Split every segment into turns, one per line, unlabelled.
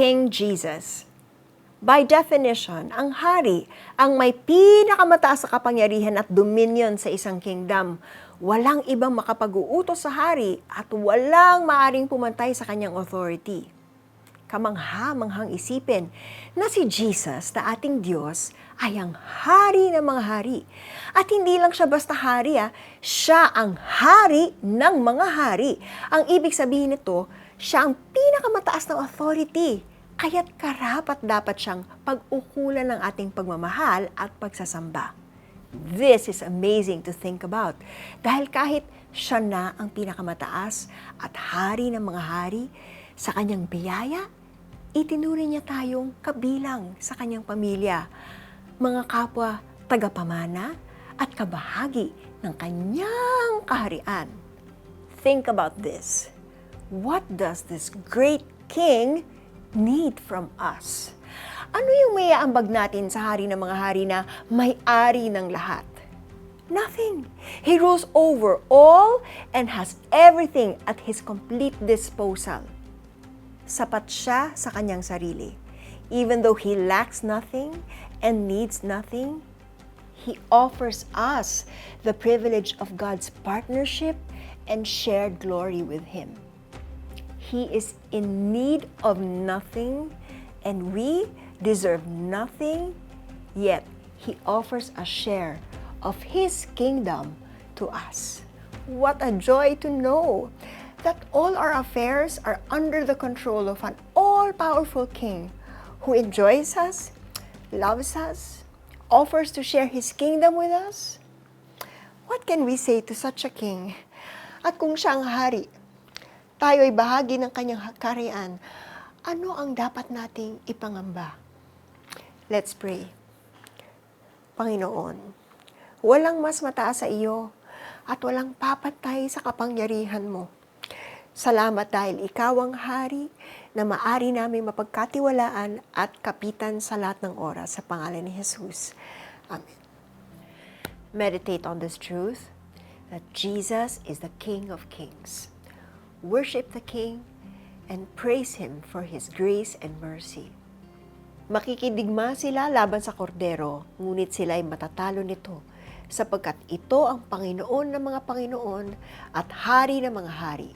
King Jesus. By definition, ang hari ang may pinakamataas na kapangyarihan at dominion sa isang kingdom. Walang ibang makapag-uutos sa hari at walang maaring pumantay sa kanyang authority. Kamangha-manghang isipin na si Jesus na ating Diyos ay ang hari ng mga hari. At hindi lang siya basta hari, ah. siya ang hari ng mga hari. Ang ibig sabihin nito, siya ang pinakamataas ng authority. Kaya't karapat dapat siyang pag-ukulan ng ating pagmamahal at pagsasamba. This is amazing to think about. Dahil kahit siya na ang pinakamataas at hari ng mga hari, sa kanyang biyaya, itinuring niya tayong kabilang sa kanyang pamilya, mga kapwa tagapamana at kabahagi ng kanyang kaharian. Think about this. What does this great king need from us? Ano yung may aambag natin sa hari ng mga hari na may-ari ng lahat? Nothing. He rules over all and has everything at his complete disposal. Sapat siya sa kanyang sarili. Even though he lacks nothing and needs nothing, he offers us the privilege of God's partnership and shared glory with him. He is in need of nothing, and we deserve nothing, yet He offers a share of His kingdom to us. What a joy to know that all our affairs are under the control of an all powerful King who enjoys us, loves us, offers to share His kingdom with us. What can we say to such a King? At kung siya ang hari, tayo ay bahagi ng kanyang karian, ano ang dapat nating ipangamba? Let's pray. Panginoon, walang mas mataas sa iyo at walang papatay sa kapangyarihan mo. Salamat dahil ikaw ang hari na maari namin mapagkatiwalaan at kapitan sa lahat ng oras sa pangalan ni Jesus. Amen. Meditate on this truth that Jesus is the King of Kings. Worship the King and praise Him for His grace and mercy. Makikidigma sila laban sa kordero, ngunit sila ay matatalo nito, sapagkat ito ang Panginoon ng mga Panginoon at Hari ng mga Hari.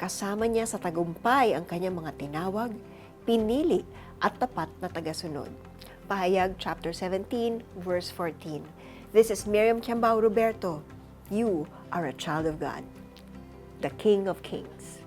Kasama niya sa tagumpay ang kanyang mga tinawag, pinili at tapat na tagasunod. Pahayag chapter 17, verse 14. This is Miriam Kiambao Roberto. You are a child of God, the King of Kings.